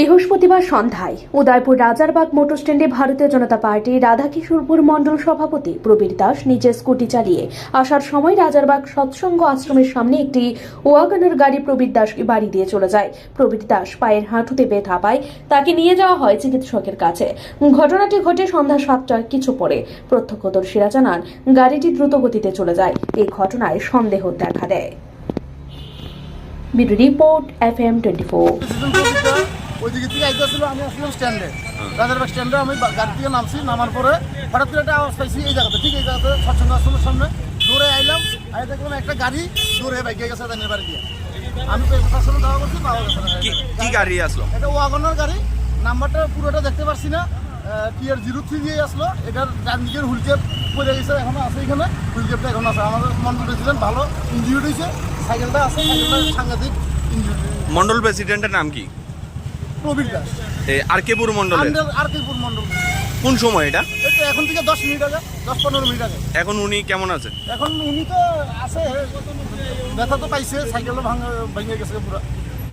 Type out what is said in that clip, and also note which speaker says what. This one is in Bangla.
Speaker 1: বৃহস্পতিবার সন্ধ্যায় উদয়পুর রাজারবাগ মোটর স্ট্যান্ডে ভারতীয় জনতা পার্টি রাধাকিশোরপুর মণ্ডল সভাপতি প্রবীর দাস নিজের স্কুটি চালিয়ে আসার সময় রাজারবাগ সৎসঙ্গ আশ্রমের সামনে একটি ওয়াগনের গাড়ি প্রবীর দাসকে বাড়ি দিয়ে চলে যায়। প্রবীর দাস পায়ের হাঁটুতে বেথা পায়, তাকে নিয়ে যাওয়া হয় চিকিৎসকের কাছে। ঘটনাটি ঘটে সন্ধ্যা সাতটার কিছু পরে। প্রত্যক্ষদর্শীরা জানান, গাড়িটি দ্রুত গতিতে চলে যায়। এই ঘটনায় সন্দেহ দেখা দেয়। ব্যুরো রিপোর্ট
Speaker 2: এফএম 24 ওই দিকে থেকে আইতে আসছিল আমি আসলাম স্ট্যান্ডে রাজারবাগ স্ট্যান্ডে আমি গাড়ি থেকে নামছি নামার পরে হঠাৎ করে একটা আওয়াজ পাইছি এই জায়গাতে ঠিক এই জায়গাতে সচ্ছন্দ আশ্রমের সামনে। দৌড়ে আইলাম আই দেখলাম একটা গাড়ি দৌড়ে বাইকে গেছে তাদের বাড়ি দিয়ে। আমি তো প্রশাসনে দেওয়া করছি পাওয়া গেছে
Speaker 3: কি গাড়ি আসলো?
Speaker 2: এটা ওয়াগনার গাড়ি। নাম্বারটা পুরোটা দেখতে পারছি না। টিআর জিরো থ্রি দিয়ে আসলো। এটার ডান দিকের হুইল পড়ে গেছে এখনও আছে এখানে। হুইল ক্যাপটা এখন আছে। আমাদের মন্ডল প্রেসিডেন্ট ভালো ইঞ্জুরি হয়েছে। সাইকেলটা আছে সাইকেলটা সাংঘাতিক ইঞ্জুরি
Speaker 3: মন্ডল প্রেসিডেন্টের নাম কি?
Speaker 2: প্রবীর দাস।
Speaker 3: আর কেপুর মন্ডলের
Speaker 2: আরকেপুর মন্ডল
Speaker 3: কোন সময় এটা?
Speaker 2: এটা এখন থেকে দশ মিনিট আগে দশ পনেরো মিনিট আগে।
Speaker 3: এখন উনি কেমন আছে?
Speaker 2: এখন উনি তো আছে ব্যথা তো পাইছে সাইকেলও ভাঙা ভেঙে গেছে পুরো।